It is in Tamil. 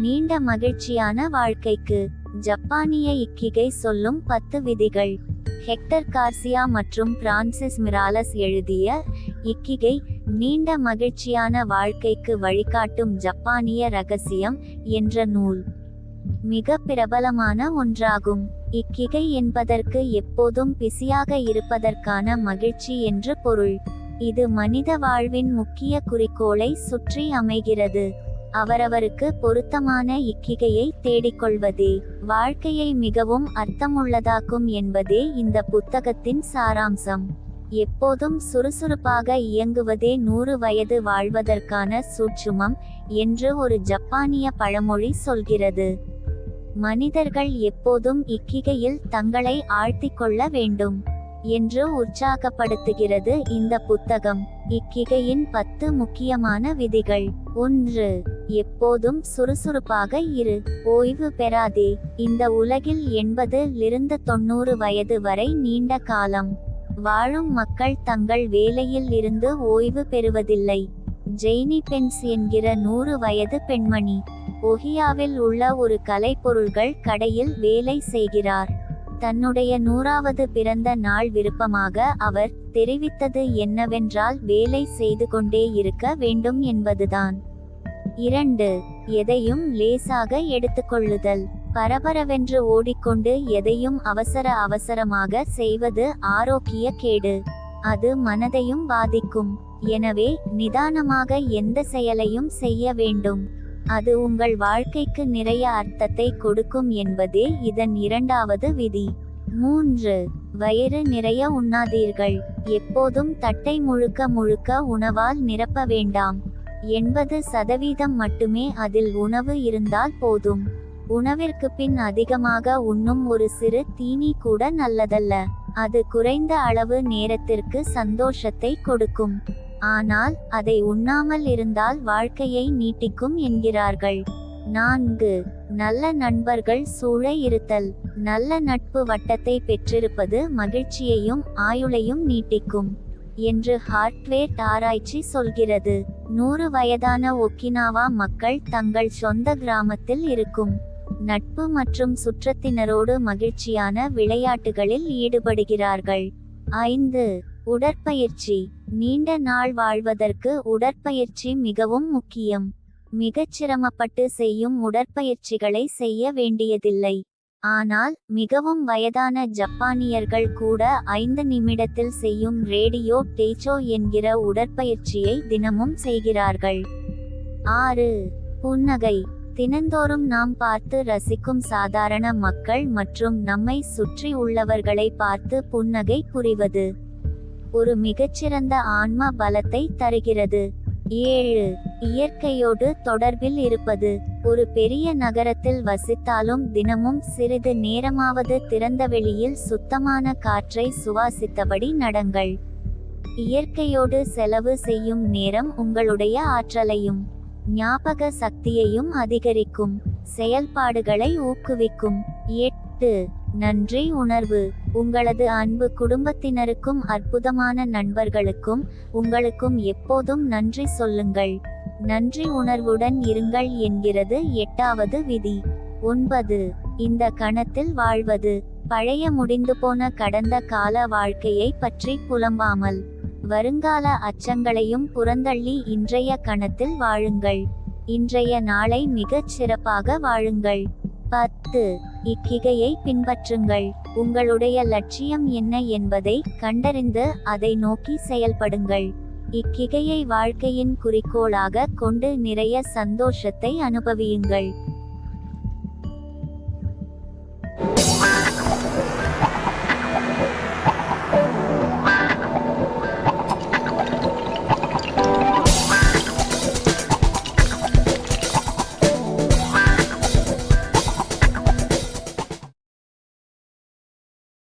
நீண்ட மகிழ்ச்சியான வாழ்க்கைக்கு ஜப்பானிய இக்கிகை சொல்லும் பத்து விதிகள். ஹெக்டர் கார்சியா மற்றும் பிரான்சிஸ் மிராலஸ் எழுதிய இக்கிகை நீண்ட மகிழ்ச்சியான வாழ்க்கைக்கு வழிகாட்டும் ஜப்பானிய ரகசியம் என்ற நூல். மிக பிரபலமான ஒன்றாகும். இக்கிகை என்பதற்கு எப்போதும் பிஸியாக இருப்பதற்கான மகிழ்ச்சி என்று பொருள். இது மனித வாழ்வின் முக்கிய குறிக்கோளை சுற்றி அமைகிறது. அவரவருக்கு பொருத்தமான இக்கிகையை தேடிக்கொள்வதே. வாழ்க்கையை மிகவும் அர்த்தமுள்ளதாக்கும் என்பதே இந்த புத்தகத்தின் சாராம்சம். எப்போதும் சுறுசுறுப்பாக இயங்குவதே நூறு வயது வாழ்வதற்கான சூட்சுமம் என்று ஒரு ஜப்பானிய பழமொழி சொல்கிறது. மனிதர்கள் எப்போதும் இக்கிகையில் தங்களை ஆழ்த்திக் கொள்ள வேண்டும். என்று உற்சாகப்படுத்துகிறது இந்த புத்தகம். இக்கிகையின் பத்து முக்கியமான விதிகள். ஒன்று எப்போதும் சுறுசுறுப்பாக இரு. ஓய்வு பெறாதே. இந்த உலகில் எண்பதிலிருந்து தொண்ணூறு வயது வரை நீண்ட காலம். வாழும் மக்கள் தங்கள் வேலையில் இருந்து ஓய்வு பெறுவதில்லை. ஜெய்னி பென்ஸ் என்கிற நூறு வயது பெண்மணி. ஒஹியாவில் உள்ள ஒரு கலைப்பொருள்கள் கடையில் வேலை செய்கிறார். தன்னுடைய நூறாவது பிறந்த நாள் விருப்பமாக அவர் தெரிவித்தது என்னவென்றால் வேலை செய்து கொண்டே இருக்க வேண்டும் என்பதுதான். இரண்டு எதையும் லேசாக எடுத்துக்கொள்ளுதல். பரபரவென்று ஓடிக்கொண்டு எதையும் அவசர அவசரமாக செய்வது ஆரோக்கிய கேடு. அது மனதையும் பாதிக்கும். எனவே நிதானமாக எந்த செயலையும் செய்ய வேண்டும். அது உங்கள் வாழ்க்கைக்கு நிறைய அர்த்தத்தை கொடுக்கும் என்பதே இதன் இரண்டாவது விதி. மூன்று. வயிறு நிறைய உண்ணாதீர்கள். எப்போதும் தட்டை முழுக்க முழுக்க உணவால் நிரப்ப வேண்டாம். எண்பது சதவீதம் மட்டுமே அதில் உணவு இருந்தால் போதும். உணவிற்கு பின் அதிகமாக உண்ணும் ஒரு சிறு தீனி கூட நல்லதல்ல. அது குறைந்த அளவு நேரத்திற்கு சந்தோஷத்தை கொடுக்கும். ஆனால் அதை உண்ணாமல் இருந்தால் வாழ்க்கையை நீட்டிக்கும் என்கிறார்கள். நான்கு நல்ல நண்பர்கள் சூழ இருத்தல். நல்ல நட்பு வட்டத்தை பெற்றிருப்பது மகிழ்ச்சியையும் ஆயுளையும் நீட்டிக்கும் என்று ஹார்ட்வேர் ஆராய்ச்சி சொல்கிறது. நூறு வயதான ஒக்கினாவா மக்கள் தங்கள் சொந்த கிராமத்தில் இருக்கும். நட்பு மற்றும் சுற்றத்தினரோடு மகிழ்ச்சியான விளையாட்டுகளில் ஈடுபடுகிறார்கள். ஐந்து உடற்பயிற்சி. நீண்ட நாள் வாழ்வதற்கு உடற்பயிற்சி மிகவும் முக்கியம். மிகச் சிரமப்பட்டு செய்யும் உடற்பயிற்சிகளை செய்ய வேண்டியதில்லை. ஆனால் மிகவும் வயதான ஜப்பானியர்கள் கூட ஐந்து நிமிடத்தில் செய்யும் ரேடியோ டேச்சோ என்கிற உடற்பயிற்சியை தினமும் செய்கிறார்கள். ஆறு. புன்னகை. தினந்தோறும் நாம் பார்த்து ரசிக்கும் சாதாரண மக்கள் மற்றும் நம்மை சுற்றி உள்ளவர்களை பார்த்து புன்னகை புரிவது. ஒரு மிகச்சிறந்த ஆன்ம பலத்தை தருகிறது. ஏழு. இயற்கையோடு தொடர்பில் இருப்பது. ஒரு பெரிய நகரத்தில் வசித்தாலும் தினமும் சிறிது நேரமாவது திறந்தவெளியில் சுத்தமான காற்றை சுவாசித்தபடி நடங்கள். இயற்கையோடு செலவு செய்யும் நேரம் உங்களுடைய ஆற்றலையும் ஞாபக சக்தியையும் அதிகரிக்கும். செயல்பாடுகளை ஊக்குவிக்கும். எட்டு. நன்றி உணர்வு. உங்களது அன்பு குடும்பத்தினருக்கும் அற்புதமான நண்பர்களுக்கும் உங்களுக்கும் எப்போதும் நன்றி சொல்லுங்கள். நன்றி உணர்வுடன் இருங்கள் என்கிறது எட்டாவது விதி. ஒன்பது. இந்த கணத்தில் வாழ்வது. பழைய முடிந்து போன கடந்த கால வாழ்க்கையை பற்றி புலம்பாமல் வருங்கால அச்சங்களையும் புறந்தள்ளி இன்றைய கணத்தில் வாழுங்கள். இன்றைய நாளை மிகச் சிறப்பாக வாழுங்கள். பத்து. இக்கிகையை பின்பற்றுங்கள். உங்களுடைய லட்சியம் என்ன என்பதை கண்டறிந்து அதை நோக்கி செயல்படுங்கள். இக்கிகையை வாழ்க்கையின் குறிக்கோளாக கொண்டு நிறைய சந்தோஷத்தை அனுபவியுங்கள்.